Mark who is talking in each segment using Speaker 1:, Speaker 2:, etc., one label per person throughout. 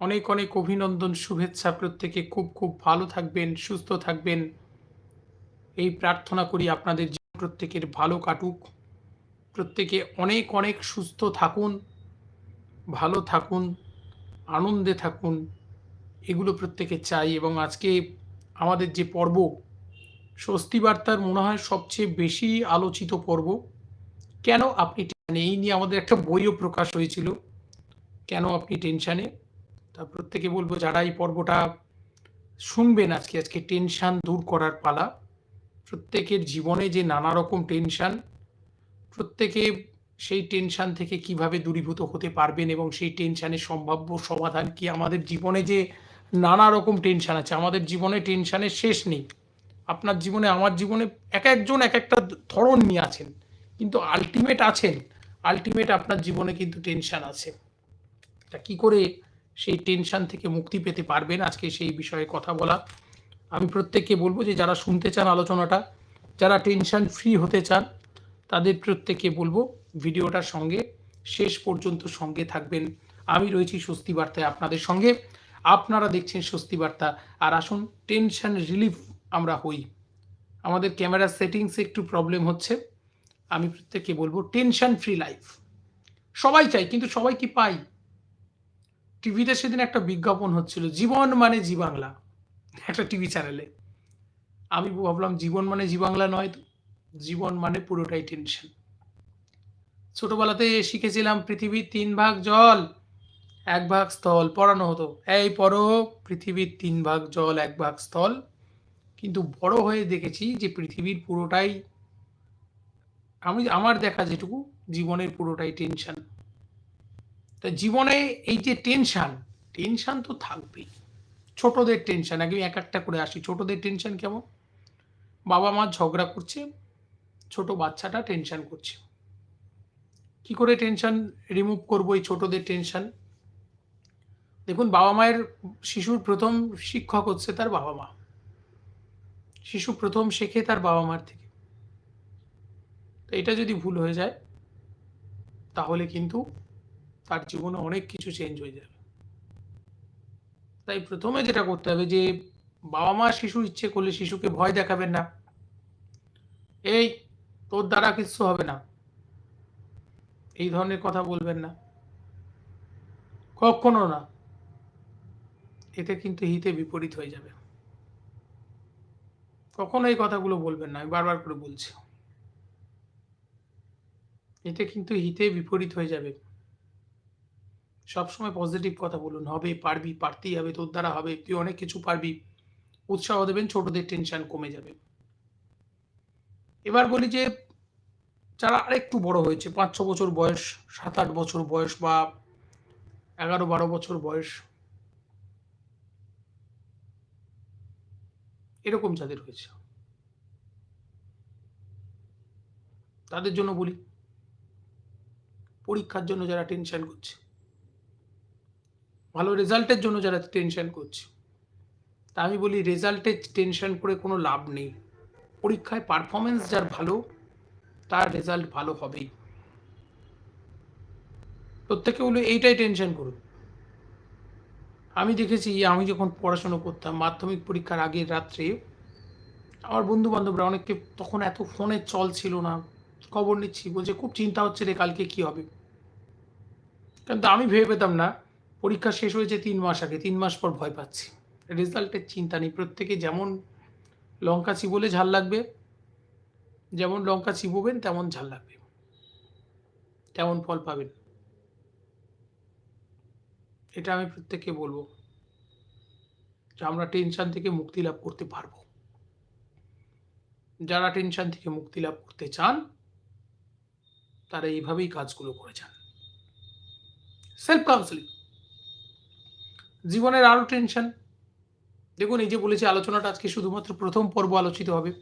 Speaker 1: অনেক অনেক অভিনন্দন, শুভেচ্ছা, প্রত্যেকে খুব খুব ভালো থাকবেন, সুস্থ থাকবেন। এই প্রার্থনা করি আপনাদের প্রত্যেকের ভালো কাটুক। প্রত্যেকে অনেক অনেক সুস্থ থাকুন, ভালো থাকুন, আনন্দে থাকুন। এগুলো প্রত্যেকে চাই এবং আজকে আমাদের যে পর্ব স্বস্তি বার্তার মনে হয় সবচেয়ে বেশি আলোচিত পর্ব। কেন আপনি এই নিয়ে আমাদের একটা বইও প্রকাশ হয়েছিল। কেন আপনি টেনশানে? প্রত্যেকে বলব যারা এই পর্বটা শুনবেন আজকে আজকে টেনশান দূর করার পালা। প্রত্যেকের জীবনে যে নানা রকম টেনশান প্রত্যেকে সেই টেনশান থেকে কীভাবে দূরীভূত হতে পারবেন এবং সেই টেনশানের সম্ভাব্য সমাধান কি? আমাদের জীবনে যে নানা রকম টেনশান আছে, আমাদের জীবনে টেনশানের শেষ নেই। আপনার জীবনে, আমার জীবনে এক একজন এক একটা ধরন নিয়ে আছেন, কিন্তু আলটিমেট আছেন। আলটিমেট আপনার জীবনে কিন্তু টেনশান আছে। তা কি করে সেই টেনশান থেকে মুক্তি পেতে পারবেন আজকে সেই বিষয়ে কথা বলা। আমি প্রত্যেককে বলব যে, যারা শুনতে চান আলোচনাটা, যারা টেনশন ফ্রি হতে চান, তাদের প্রত্যেককে বলব ভিডিওটার সঙ্গে, শেষ পর্যন্ত সঙ্গে থাকবেন। আমি রয়েছি স্বস্তি বার্তায় আপনাদের সঙ্গে। আপনারা দেখছেন স্বস্তি বার্তা। আর আসুন টেনশন রিলিফ আমরা হই। আমাদের ক্যামেরার সেটিংসে একটু প্রবলেম হচ্ছে। আমি প্রত্যেককে বলব টেনশন ফ্রি লাইফ সবাই চাই, কিন্তু সবাই কি পাই টিভিতে সেদিন একটা বিজ্ঞাপন হচ্ছিল, জীবন মানে জি বাংলা, একটা টিভি চ্যানেলে। আমি ভাবলাম, জীবন মানে জি বাংলা নয় তো, জীবন মানে পুরোটাই টেনশন। ছোটবেলাতে শিখেছিলাম, পৃথিবীর তিন ভাগ জল, এক ভাগ স্থল, পড়ানো হতো। এই পড়ো, পৃথিবীর তিন ভাগ জল, এক ভাগ স্থল। কিন্তু বড় হয়ে দেখেছি যে পৃথিবীর পুরোটাই, আমি, আমার দেখা যেটুকু, জীবনের পুরোটাই টেনশন। তা জীবনে এই যে টেনশান টেনশান তো থাকবেই। ছোটদের টেনশন আগে এক একটা করে আসি, ছোটদের টেনশন কেমন? বাবা মা ঝগড়া করছে, ছোট বাচ্চাটা টেনশান করছে। কি করে টেনশন রিমুভ করব এই ছোটদের টেনশান দেখুন, বাবা মায়ের শিশুর প্রথম শিক্ষক হচ্ছে তার বাবা মা। শিশু প্রথম শেখে তার বাবা মার থেকে। তো এটা যদি ভুল হয়ে যায়, তাহলে কিন্তু তার জীবনে অনেক কিছু চেঞ্জ হয়ে যাবে। তাই প্রথমে যেটা করতে হবে যে, বাবা মা শিশু ইচ্ছে করলে শিশুকে ভয় দেখাবেন না। এই, তোর দ্বারা কিছু হবে না। এই ধরনের কথা বলবেন না। কখনো না। এতে কিন্তু হিতে বিপরীত হয়ে যাবে। কখনো এই কথাগুলো বলবেন না, আমি বারবার করে বলছি। এতে কিন্তু হিতে বিপরীত হয়ে যাবে। সবসময় পজিটিভ কথা বলুন। হবে, পারবি, পারতেই হবে, তোর দ্বারা হবে, তুই অনেক কিছু পারবি। উৎসাহ দেবেন, ছোটদের টেনশন কমে যাবে। এবার বলি যে, যারা আরেকটু বড় হয়েছে, পাঁচ, ছ বছর বয়স, সাত, আট বছর বয়স বা এগারো, বারো বছর বয়স, এরকম যাদের হয়েছে। তাদের জন্য বলি, পরীক্ষার জন্য যারা টেনশন করছে ভালো রেজাল্টের জন্য যারা টেনশন করছে। তা আমি বলি রেজাল্টে টেনশন করে কোনো লাভ নেই। পরীক্ষায় পারফরমেন্স যার ভালো, তার রেজাল্ট ভালো হবেই। প্রত্যেকে বলে এইটাই টেনশন করুন। আমি দেখেছি, আমি যখন পড়াশুনো করতাম, মাধ্যমিক পরীক্ষার আগের রাত্রে, আমার বন্ধু বান্ধবরা অনেককে তখন এত ফোনের চল ছিল না, খবর নিচ্ছি, বলছে, খুব চিন্তা হচ্ছে রে, কালকে কি হবে? কিন্তু আমি ভেবে পেতাম না পরীক্ষা শেষ হয়েছে তিন মাস আগে, তিন মাস পর ভয় পাচ্ছি। রেজাল্টের চিন্তা নেই। প্রত্যেকে যেমন লঙ্কা চিবোলে ঝাল লাগবে, যেমন লঙ্কা চিবোবেন, তেমন ঝাল লাগবে। তেমন ফল পাবেন। এটা আমি প্রত্যেককে বলব যে আমরা টেনশন থেকে মুক্তি লাভ করতে পারব। যারা টেনশন থেকে মুক্তি লাভ করতে চান, তারা এইভাবেই কাজগুলো করে যান। সেলফ কাউন্সেলিং জীবনের আরও টেনশন দেখুন, এই যে বলেছি, আলোচনাটা আজকে শুধুমাত্র প্রথম পর্ব আলোচিত হবে।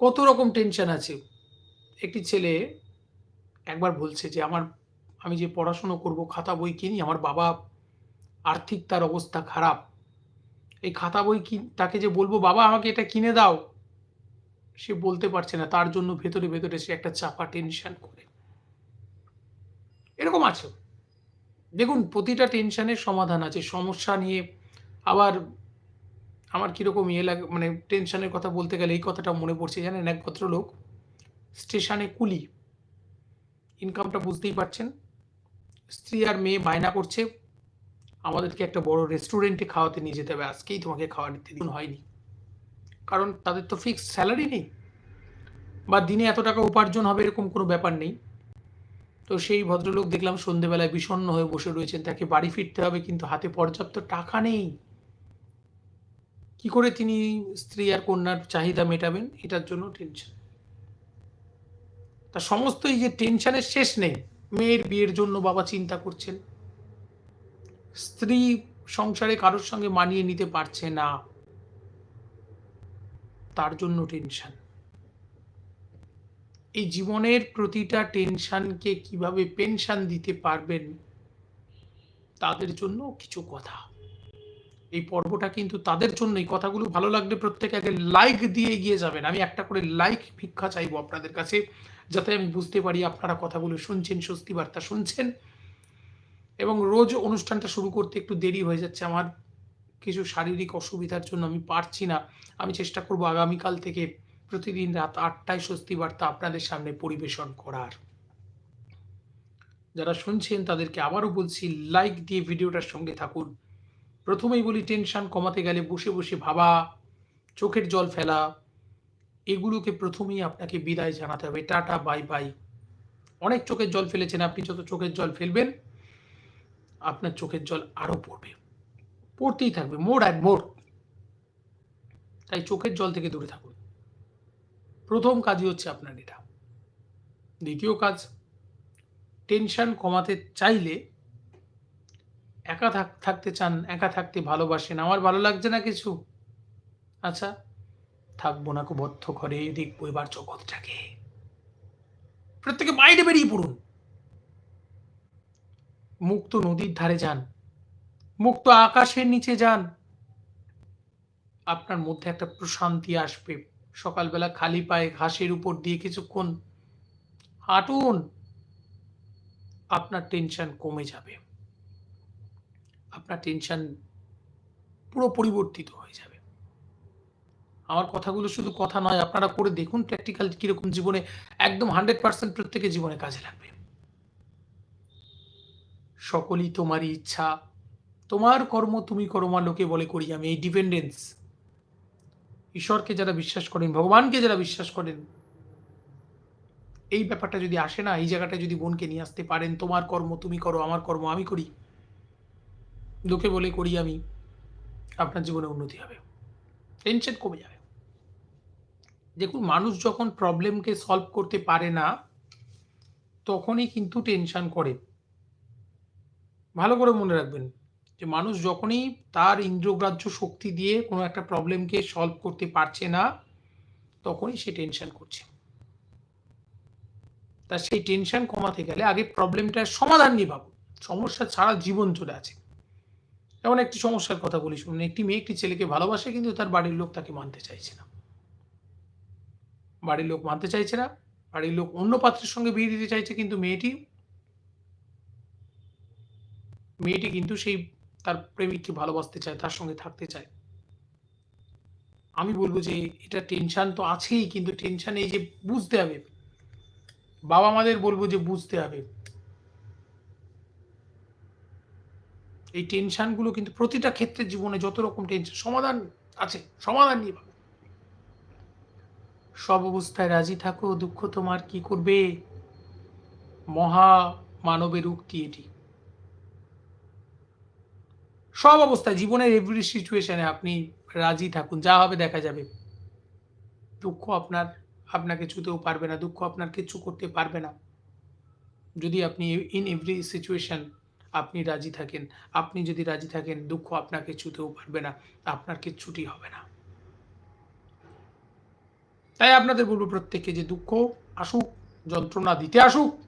Speaker 1: কত রকম টেনশন আছে। একটি ছেলে একবার বলছে যে, আমার, আমি যে পড়াশুনো করব, খাতা বই কিনি, আমার বাবা আর্থিক তার অবস্থা খারাপ। এই খাতা বই কি, তাকে যে বলব, বাবা, আমাকে এটা কিনে দাও। সে বলতে পারছে না। তার জন্য ভেতরে ভেতরে সে একটা চাপা টেনশন করে। এরকম আছে। দেখুন প্রতিটা টেনশানের সমাধান আছে। সমস্যা নিয়ে আবার আমার কীরকম ইয়ে লাগে মানে টেনশানের কথা বলতে গেলে এই কথাটা মনে পড়ছে জানেন এক ভদ্রলোক স্টেশনে কুলি। ইনকামটা বুঝতেই পারছেন। স্ত্রী আর মেয়ে বায়না করছে, আমাদেরকে একটা বড় রেস্টুরেন্টে খাওয়াতে নিয়ে যেতে হবে। আজকেই তোমাকে খাওয়া নিতে দিন হয়নি। কারণ তাদের তো ফিক্সড স্যালারি নেই। বা দিনে এত টাকা উপার্জন হবে এরকম কোনো ব্যাপার নেই। তো সেই ভদ্রলোক দেখলাম সন্ধেবেলায় বিষণ্ণ হয়ে বসে রয়েছেন। তাকে বাড়ি ফিরতে হবে, কিন্তু হাতে পর্যাপ্ত টাকা নেই। কি করে তিনি স্ত্রী আর কন্যার চাহিদা মেটাবেন? এটার জন্য টেনশন। তা সমস্ত এই যে টেনশনের শেষ নেই। মেয়ের বিয়ের জন্য বাবা চিন্তা করছেন। স্ত্রী সংসারে কারোর সঙ্গে মানিয়ে নিতে পারছে না। তার জন্য টেনশন। এই জীবনের প্রতিটা টেনশনকে কীভাবে পেনশন দিতে পারবেন তাদের জন্য কিছু কথা। এই পর্বটা কিন্তু তাদের জন্যই কথাগুলো ভালো লাগলে প্রত্যেকে আগে লাইক দিয়ে এগিয়ে যাবেন। আমি একটা করে লাইক ভিক্ষা চাইব আপনাদের কাছে যাতে আমি বুঝতে পারি আপনারা কথাগুলো শুনছেন, স্বস্তি বার্তা শুনছেন এবং রোজ অনুষ্ঠানটা শুরু করতে একটু দেরি হয়ে যাচ্ছে আমার কিছু শারীরিক অসুবিধার জন্য আমি পারছি না। আমি চেষ্টা করব আগামীকাল থেকে প্রতিদিন রাত আটটায় স্বস্তি বার্তা আপনাদের সামনে পরিবেশন করার। যারা শুনছেন তাদেরকে আবারও বলছি লাইক দিয়ে ভিডিওটার সঙ্গে থাকুন। প্রথমেই বলি টেনশন কমাতে গেলে বসে, বসে ভাবা, চোখের জল ফেলা এগুলোকে প্রথমেই আপনাকে বিদায় জানাতে হবে। Tata bye bye. অনেক চোখের জল ফেলেছেন আপনি যত চোখের জল ফেলবেন আপনার চোখের জল আরও পড়বে। পড়তেই থাকবে মোর অ্যান্ড মোর। তাই চোখের জল থেকে দূরে থাকুন। প্রথম কাজই হচ্ছে আপনার এটা। দ্বিতীয় কাজ টেনশন কমাতে চাইলে একা থাক থাকতে চান, একা থাকতে ভালোবাসেন। আমার ভালো লাগছে না কিছু। আচ্ছা, থাকব না বদ্ধ ঘরে দেখব এবার জগৎটাকে। প্রত্যেকে বাইরে বেরিয়ে পড়ুন। মুক্ত নদীর ধারে যান। মুক্ত আকাশের নিচে যান। আপনার মধ্যে একটা প্রশান্তি আসবে। সকালবেলা খালি পায়ে ঘাসের উপর দিয়ে কিছুক্ষণ হাঁটুন। আপনার টেনশন কমে যাবে। আপনার টেনশন পুরো পরিবর্তিত হয়ে যাবে। আমার কথাগুলো শুধু কথা নয়, আপনারা করে দেখুন প্র্যাকটিক্যাল কীরকম জীবনে একদম 100% প্রত্যেকের জীবনে কাজে লাগবে। সকলই তোমারই ইচ্ছা। তোমার কর্ম তুমি করো মা লোকে বলে করি আমি। এই ডিপেন্ডেন্স ঈশ্বরকে যারা বিশ্বাস করেন, ভগবানকে যারা বিশ্বাস করেন এই ব্যাপারটা যদি আসে না, এই জায়গাটা যদি বোনকে নিয়ে আসতে পারেন, তোমার কর্ম তুমি করো, আমার কর্ম আমি করি। লোকে বলে করি আমি। আপনার জীবনে উন্নতি হবে। টেনশন কমে যাবে। দেখুন মানুষ যখন প্রবলেমকে সলভ করতে পারে না, তখনই কিন্তু টেনশন করে। ভালো করে মনে রাখবেন যে মানুষ যখনই তার ইন্দ্রগ্রাহ্য শক্তি দিয়ে কোনো একটা প্রবলেমকে সলভ করতে পারছে না, তখনই সে টেনশন করছে। তা সেই টেনশন কমাতে গেলে আগে প্রবলেমটার সমাধান নিয়ে ভাবুন। সমস্যা ছাড়া জীবন চলে আছে। যেমন একটি সমস্যার কথা বলি শুনুন। একটি মেয়ে একটি ছেলেকে ভালোবাসে কিন্তু তার বাড়ির লোক তাকে মানতে চাইছে না। বাড়ির লোক মানতে চাইছে না। বাড়ির লোক অন্য পাত্রের সঙ্গে বিয়ে দিতে চাইছে কিন্তু মেয়েটি মেয়েটি কিন্তু সেই তার প্রেমিককে ভালোবাসতে চায়, তার সঙ্গে থাকতে চায়। আমি বলব যে এটা টেনশন তো আছেই কিন্তু টেনশন এই যে বুঝতে হবে। বাবা-মাদের বলব যে বুঝতে হবে। এই টেনশনগুলো কিন্তু প্রতিটা ক্ষেত্রে জীবনে যত রকম টেনশন সমাধান আছে। সমাধান নিয়ে ভাবুন। সব অবস্থায় রাজি থাকো, দুঃখ তোমার কি করবে? মহা মানবের উক্তি এটি। সব অবস্থায় জীবনের এভরি সিচুয়েশনে আপনি রাজি থাকুন। যা হবে দেখা যাবে। দুঃখ আপনার আপনাকে ছুতেও পারবে না। দুঃখ আপনার কিচ্ছু করতে পারবে না। যদি আপনি ইন এভরি সিচুয়েশন আপনি রাজি থাকেন। আপনি যদি রাজি থাকেন দুঃখ আপনাকে ছুতেও পারবে না। আপনার কিচ্ছুটি হবে না। তাই আপনাদের বলব প্রত্যেককে যে দুঃখ আসুক, যন্ত্রণা দিতে আসুক।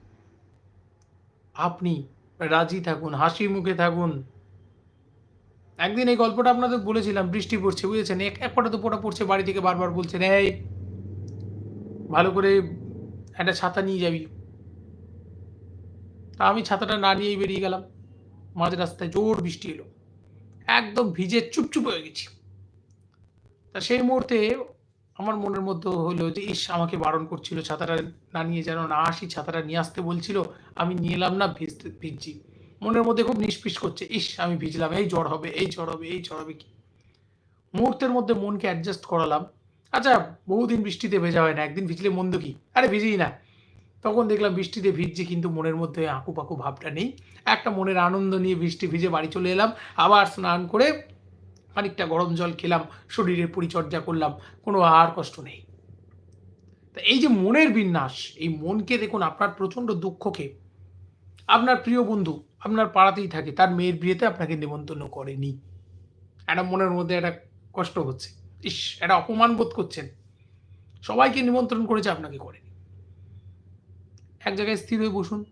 Speaker 1: আপনি রাজি থাকুন, হাসি মুখে থাকুন। একদিন এই গল্পটা আপনাদের বলেছিলাম বৃষ্টি পড়ছে বুঝেছেন? এক এক ফোঁটা দুফোঁটা পড়ছে বাড়ি থেকে বারবার বলছেন, "এই ভালো করে একটা ছাতা নিয়ে যাবি।" তা আমি ছাতাটা না নিয়েই বেরিয়ে গেলাম। মাঝ রাস্তায় জোর বৃষ্টি এলো একদম ভিজে চুপচুপ হয়ে গেছি তা সেই মুহূর্তে আমার মনের মধ্যে হলো যে ইস আমাকে বারণ করছিল ছাতাটা না নিয়ে যেন না আসি ছাতাটা নিয়ে আসতে বলছিল আমি নিয়ে এলাম না ভিজতে ভিজছি মনের মধ্যে খুব নিষ্পিস করছে, ইস, আমি ভিজলাম, এই জ্বর হবে, এই জ্বর হবে, এই জ্বর হবে কি? মুহূর্তের মধ্যে মনকে অ্যাডজাস্ট করালাম। আচ্ছা বহুদিন বৃষ্টিতে ভেজা হয় না, একদিন ভিজলে মন্দ কি? আরে, ভিজেই না। তখন দেখলাম বৃষ্টিতে ভিজছি, কিন্তু মনের মধ্যে আঁকু পাকু ভাবটা নেই। একটা মনের আনন্দ নিয়ে বৃষ্টি ভিজে বাড়ি চলে এলাম। আবার স্নান করে খানিকটা গরম জল খেলাম, শরীরের পরিচর্যা করলাম, কোনো আর কষ্ট নেই। তা এই যে মনের বিন্যাস, এই মনকে দেখুন আপনার প্রচণ্ড দুঃখকে, আপনার প্রিয় বন্ধু আপনার পাড়াতেই থাকে, তার মেয়ের বিয়েতে আপনাকে নিমন্ত্রণ করেনি। একটা মনের মধ্যে একটা কষ্ট হচ্ছে। ইস, একটা অপমান বোধ করছেন। সবাইকে নিমন্ত্রণ করেছে, আপনাকে করেনি। এক জায়গায় স্থির হয়ে বসুন।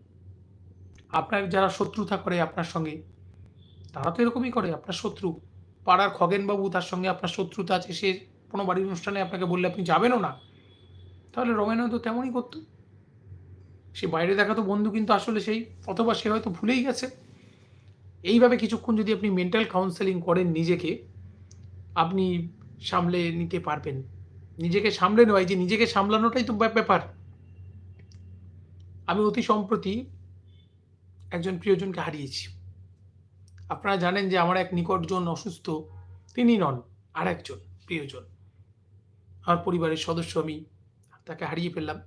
Speaker 1: আপনার যারা শত্রুতা করে আপনার সঙ্গে, তারা তো এরকমই করে, আপনার শত্রু। পাড়ার খগেনবাবু তার সঙ্গে আপনার শত্রুতা আছে, সে কোনো বাড়ির অনুষ্ঠানে আপনাকে বললে আপনি যাবেনও না। তাহলে রমেনও তো তেমনই করতো। সে বাইরে দেখা তো বন্ধু, কিন্তু আসলে সেই, অথবা সে হয়তো ভুলেই গেছে। এইভাবে কিছুক্ষণ যদি আপনি মেন্টাল কাউন্সেলিং করেন নিজেকে, আপনি সামলে নিতে পারবেন। নিজেকে সামলে নেওয়া, এই যে নিজেকে সামলানোটাই তো ব্যাপার। আমি অতি সম্প্রতি একজন প্রিয়জনকে হারিয়েছি। আপনারা জানেন যে আমার এক নিকটজন অসুস্থ, তিনি নন আর একজন প্রিয়জন। আমার পরিবারের সদস্য আমি, তাকে হারিয়ে ফেললাম।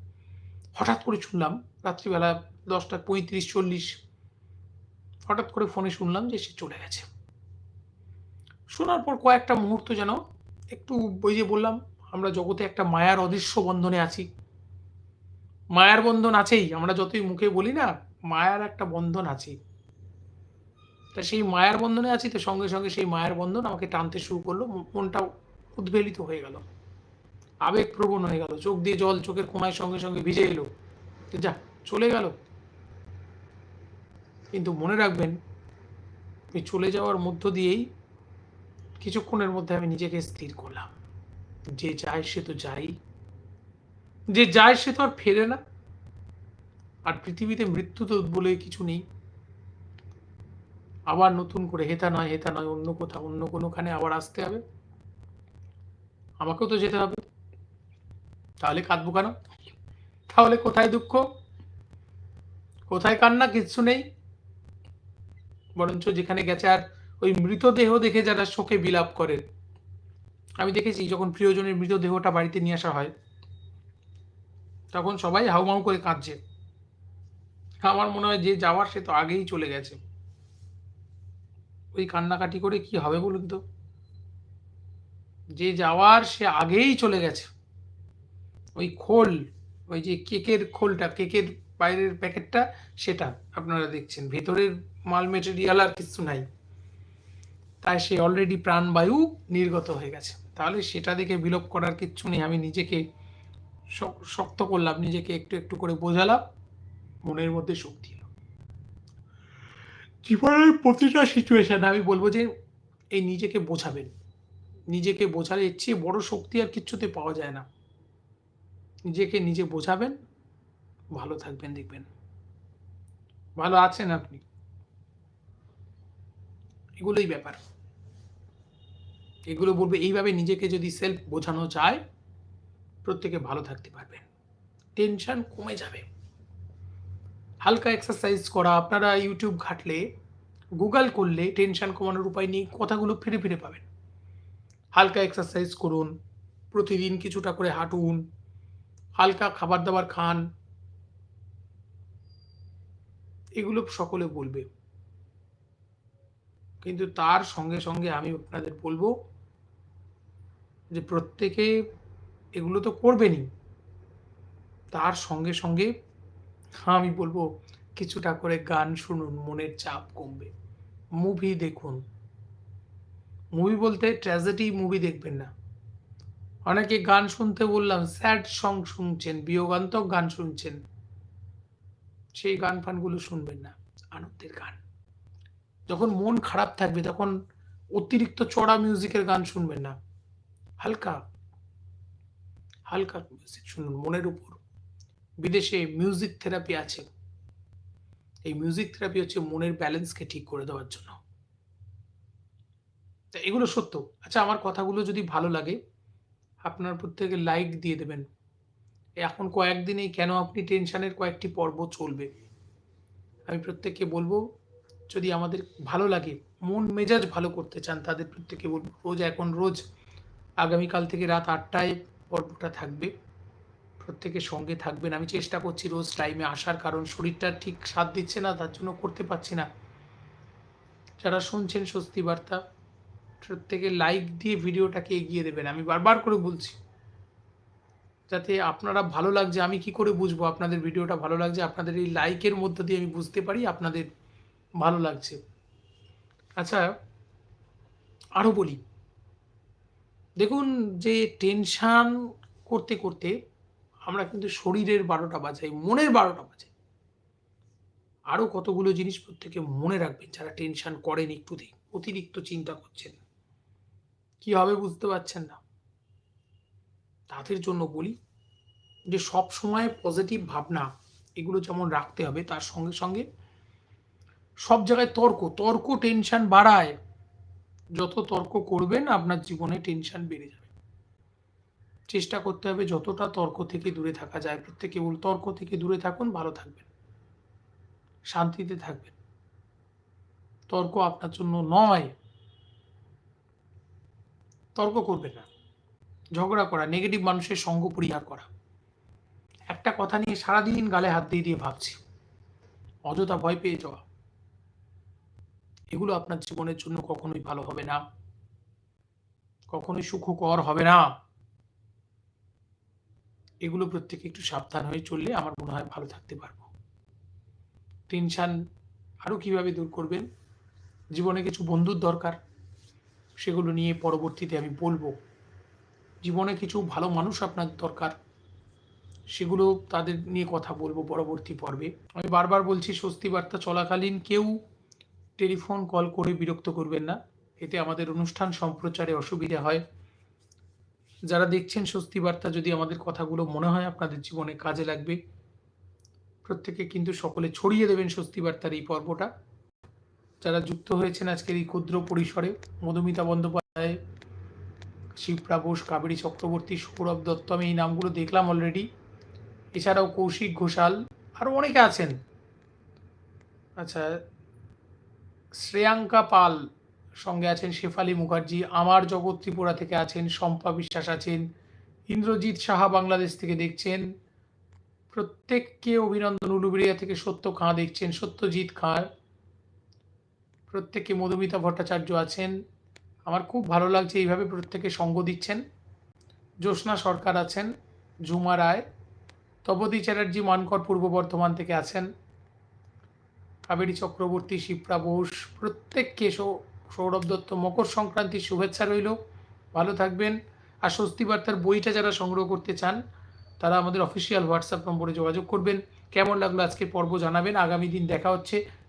Speaker 1: হঠাৎ করে শুনলাম রাত্রিবেলা দশটা পঁয়ত্রিশ, চল্লিশ। হঠাৎ করে ফোনে শুনলাম যে সে চলে গেছে। শোনার পর কয়েকটা মুহূর্ত যেন একটু ওই যে বললাম, আমরা জগতে একটা মায়ার অদৃশ্য বন্ধনে আছি। মায়ার বন্ধন আছেই, আমরা যতই মুখে বলি না, মায়ার একটা বন্ধন আছে। তা সেই মায়ার বন্ধনে আছি তো সঙ্গে সঙ্গে সেই মায়ার বন্ধন আমাকে টানতে শুরু করল মনটা উদ্বেলিত হয়ে গেল। আবেগপ্রবণ হয়ে গেল। চোখ দিয়ে জল চোখের কোনায় সঙ্গে সঙ্গে ভিজে এলো। যা চলে গেল। কিন্তু মনে রাখবেন এই চলে যাওয়ার মধ্য দিয়েই কিছুক্ষণের মধ্যে আমি নিজেকে স্থির করলাম। যে যায় সে তো যাই। যে যায় সে তো আর ফেরে না। আর পৃথিবীতে মৃত্যু তো বলে কিছু নেই। আবার নতুন করে হেতা নয় হেতা নয়, অন্য কোথাও, অন্য কোনোখানে আবার আসতে হবে। আমাকেও তো যেতে হবে। তাহলে কাঁদবো কেন? তাহলে কোথায় দুঃখ? কোথায় কান্না? কিচ্ছু নেই। বরঞ্চ যেখানে গেছে আর ওই মৃতদেহ দেখে যারা শোকে বিলাপ করেন। আমি দেখেছি, যখন প্রিয়জনের মৃতদেহটা বাড়িতে নিয়ে আসা হয়, তখন সবাই হাউমাউ করে কাঁদছে। আমার মনে হয় যে যাওয়ার সে তো আগেই চলে গেছে। ওই কান্নাকাটি করে কি হবে বলুন তো? যে যাওয়ার সে আগেই চলে গেছে। ওই খোল, ওই যে কেকের খোলটা, কেকের বাইরের প্যাকেটটা, সেটা আপনারা দেখছেন। ভেতরের মাল মেটেরিয়াল আর কিছু নাই। তাই সে অলরেডি প্রাণবায়ু নির্গত হয়ে গেছে। তাহলে সেটা দেখে বিলোপ করার কিচ্ছু নেই। আমি নিজেকে শক্ত করলাম, নিজেকে একটু একটু করে বোঝালাম। মনের মধ্যে শক্তি জীবনের প্রতিটা সিচুয়েশন আমি বলব যে, এই নিজেকে বোঝাবেন। নিজেকে বোঝালে এর চেয়ে বড় শক্তি আর কিচ্ছুতে পাওয়া যায় না। নিজেকে নিজে বোঝাবেন ভালো থাকবেন, দেখবেন। ভালো আছেন আপনি? এগুলোই ব্যাপার। এগুলো বলবে, এইভাবে নিজেকে যদি সেলফ বোঝানো যায়, প্রত্যেকে ভালো থাকতে পারবেন। টেনশন কমে যাবে। হালকা এক্সারসাইজ করা, আপনারা ইউটিউব ঘাটলে গুগল করলে টেনশন কমানোর উপায় নিয়ে কথাগুলো ফিরে ফিরে পাবেন। হালকা এক্সারসাইজ করুন, প্রতিদিন কিছুটা করে হাঁটুন, হালকা খাবার দাবার খান এগুলো সকলে বলবে। কিন্তু তার সঙ্গে সঙ্গে আমি আপনাদের বলব যে প্রত্যেকে এগুলো তো করবেনই। তার সঙ্গে সঙ্গে আমি বলব কিছুটা করে গান শুনুন, মনের চাপ কমবে। মুভি দেখুন। মুভি বলতে ট্র্যাজেডি মুভি দেখবেন না। অনেকে গান শুনতে বললাম, স্যাড সং শুনছেন, বিয়োগান্তক গান শুনছেন। সেই গান ফানগুলো শুনবেন না, আনন্দের গান। যখন মন খারাপ থাকবে, তখন অতিরিক্ত চড়া মিউজিকের গান শুনবেন না। হালকা হালকা মিউজিক শুনুন, মনের উপর। বিদেশে মিউজিক থেরাপি আছে। এই মিউজিক থেরাপি হচ্ছে মনের ব্যালেন্সকে ঠিক করে দেওয়ার জন্য। তা এগুলো সত্য। আচ্ছা আমার কথাগুলো যদি ভালো লাগে, আপনার প্রত্যেকে লাইক দিয়ে দেবেন। এখন কয়েকদিনেই কেন আপনি টেনশনের কয়েকটি পর্ব চলবে? আমি প্রত্যেককে বলব, যদি আমাদের ভালো লাগে, মন মেজাজ ভালো করতে চান, তাদের প্রত্যেকে বলব, রোজ এখন রোজ আগামীকাল থেকে রাত আটটায় পর্বটা থাকবে। প্রত্যেকের সঙ্গে থাকবেন। আমি চেষ্টা করছি রোজ টাইমে আসার, কারণ শরীরটা ঠিক সাথ দিচ্ছে না, তার জন্য করতে পারছি না। যারা শুনছেন স্বস্তি বার্তা, প্রত্যেকে লাইক দিয়ে ভিডিওটাকে এগিয়ে দেবেন। আমি বারবার করে বলছি যাতে আপনারা ভালো লাগছে, আমি কি করে বুঝব? আপনাদের ভিডিওটা ভালো লাগছে, আপনাদের এই লাইকের মধ্য দিয়ে আমি বুঝতে পারি আপনাদের ভালো লাগছে। আচ্ছা আরও বলি। দেখুন, যে টেনশান করতে করতে আমরা কিন্তু শরীরের বারোটা বাজাই, মনের বারোটা বাজাই। আরও কতগুলো জিনিস প্রত্যেকে মনে রাখবেন, যারা টেনশন করেন একটুতেই, অতিরিক্ত চিন্তা করছেন। কি হবে বুঝতে পারছেন না? তাদের জন্য বলি যে সব সময় পজিটিভ ভাবনা, এগুলো যেমন রাখতে হবে, তার সঙ্গে সঙ্গে সব জায়গায় তর্ক তর্ক টেনশন বাড়ায়। যত তর্ক করবেন, আপনার জীবনে টেনশন বেড়ে যাবে। চেষ্টা করতে হবে যতটা তর্ক থেকে দূরে থাকা যায়। প্রত্যেকে বল তর্ক থেকে দূরে থাকুন, ভালো থাকবেন। শান্তিতে থাকবেন। তর্ক আপনার জন্য নয়। তর্ক করবেন না। ঝগড়া করা নেগেটিভ মানুষের সঙ্গ পরিহার করা। একটা কথা নিয়ে সারাদিন গালে হাত দিয়ে দিয়ে ভাবছি। অযথা ভয় পেয়ে যাওয়া। এগুলো আপনার জীবনের জন্য কখনোই ভালো হবে না। কখনোই সুখকর হবে না। এগুলো প্রত্যেকে একটু সাবধান হয়ে চললে আমার মনে হয় ভালো থাকতে পারব। টেনশান আরও কীভাবে দূর করবেন? জীবনে কিছু বন্ধুর দরকার। সেগুলো নিয়ে পরবর্তীতে আমি বলব। জীবনে কিছু ভালো মানুষ আপনার দরকার। সেগুলো তাদের নিয়ে কথা বলব পরবর্তী পর্বে। আমি বারবার বলছি, স্বস্তি বার্তা চলাকালীন কেউ টেলিফোন কল করে বিরক্ত করবেন না। এতে আমাদের অনুষ্ঠান সম্প্রচারে অসুবিধা হয়। যারা দেখছেন স্বস্তি বার্তা, যদি আমাদের কথাগুলো মনে হয় আপনাদের জীবনে কাজে লাগবে। প্রত্যেকে কিন্তু সকলে ছড়িয়ে দেবেন স্বস্তি বার্তার এই পর্বটা। যারা যুক্ত হয়েছেন আজকের এই ক্ষুদ্র পরিসরে, মধুমিতা বন্দ্যোপাধ্যায় শিবপ্রা বোস কাবেরী চক্রবর্তী, সৌরভ দত্ত, আমি এই নামগুলো দেখলাম অলরেডি এছাড়াও কৌশিক ঘোষাল আরও অনেকে আছেন। আচ্ছা শ্রেয়াঙ্কা পাল সঙ্গে আছেন শেফালি মুখার্জি, আমার জগৎ ত্রিপুরা থেকে আছেন শম্পা বিশ্বাস আছেন, ইন্দ্রজিৎ সাহা বাংলাদেশ থেকে দেখছেন, প্রত্যেককে অভিনন্দন উলুবেড়িয়া থেকে সত্য খাঁ দেখছেন, সত্যজিৎ খাঁ প্রত্যেকে মধুমিতা ভট্টাচার্য আছেন আমার খুব ভালো লাগছে এইভাবে প্রত্যেকে সঙ্গ দিচ্ছেন। জ্যোৎস্না সরকার আছেন, ঝুমা রায় তপতী চ্যাটার্জি, মানকর পূর্ব বর্ধমান থেকে আছেন, কাবেরী চক্রবর্তী শিপ্রা বোস, প্রত্যেককে সৌরভ দত্ত, মকর সংক্রান্তির শুভেচ্ছা রইল। ভালো থাকবেন। আর স্বস্তি বার্তার বইটা যারা সংগ্রহ করতে চান, তারা আমাদের অফিসিয়াল হোয়াটসঅ্যাপ নম্বরে যোগাযোগ করবেন। কেমন লাগল আজকের পর্ব জানাবেন। আগামী দিন দেখা হচ্ছে।